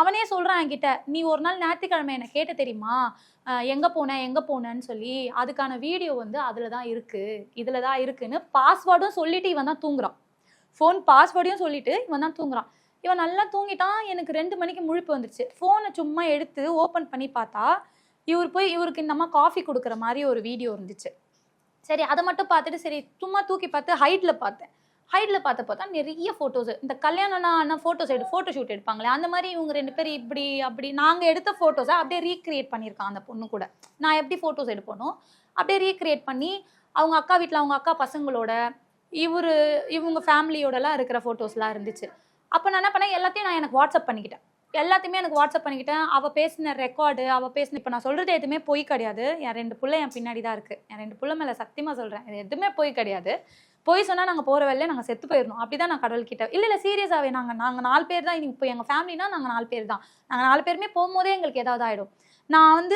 அவனே சொல்கிறான் என்கிட்ட நீ ஒரு நாள் ஞாயிற்றுக்கிழமை என்ன கேட்ட தெரியுமா? எங்கே போனேன் போன போனேன்னு சொல்லி அதுக்கான வீடியோ வந்து அதில் தான் இருக்குது இதில் தான் இருக்குன்னு பாஸ்வேர்டும் சொல்லிட்டு இவன் தான் தூங்குறான். ஃபோன் பாஸ்வேர்டையும் சொல்லிட்டு இவன் தான் தூங்குறான். இவன் நல்லா தூங்கிட்டான் எனக்கு ரெண்டு மணிக்கு முழிப்பு வந்துருச்சு. ஃபோனை சும்மா எடுத்து ஓப்பன் பண்ணி பார்த்தா இவர் போய் இவருக்கு இந்த அம்மா காஃபி கொடுக்குற மாதிரி ஒரு வீடியோ இருந்துச்சு. சரி அதை மட்டும் பார்த்துட்டு சரி சும்மா தூக்கி பார்த்து ஹைட்டில் பார்த்தேன். ஹைட்டில் பார்த்த பார்த்தா நிறைய ஃபோட்டோஸ் இந்த கல்யாணம் ஆனால் ஃபோட்டோஸ் எடு ஃபோட்டோ ஷூட் எடுப்பாங்களே? அந்த மாதிரி இவங்க ரெண்டு பேரும் இப்படி அப்படி நாங்கள் எடுத்த ஃபோட்டோஸை அப்படியே ரீக்ரியேட் பண்ணியிருக்கான் அந்த பொண்ணு கூட. நான் எப்படி ஃபோட்டோஸ் எடுப்போனோ அப்படியே ரீக்ரியேட் பண்ணி அவங்க அக்கா வீட்டில் அவங்க அக்கா பசங்களோட இவர் இவங்க ஃபேமிலியோடலாம் இருக்கிற ஃபோட்டோஸ்லாம் இருந்துச்சு. அப்போ நான் என்ன பண்ணேன்? எல்லாத்தையும் நான் எனக்கு வாட்ஸ்அப் பண்ணிக்கிட்டேன். எல்லாத்தையுமே எனக்கு வாட்ஸ்அப் பண்ணிக்கிட்டேன். அவள் பேசின ரெக்கார்டு அவள் பேசின இப்போ நான் சொல்கிறது எதுவுமே பொய் கிடையாது. என் ரெண்டு பிள்ளை என் பின்னாடி தான் இருக்குது என் ரெண்டு பிள்ளை மேலே சத்தியமாக சொல்கிறேன் எதுவுமே பொய் கிடையாது. போய் சொன்னால் நாங்கள் போகிற வேலையில நாங்கள் செத்து போயிடணும் அப்படி தான் நான் கடவுள்கிட்ட இல்லை இல்லை சீரியஸாகவே நாங்கள் நாங்கள் நாலு பேர் தான் இப்போ எங்கள் ஃபேமிலினா நாங்கள் நாலு பேர் தான். நாங்கள் நாலு பேருமே போகும்போதே எங்களுக்கு ஏதாவது ஆகிடும் நான் வந்து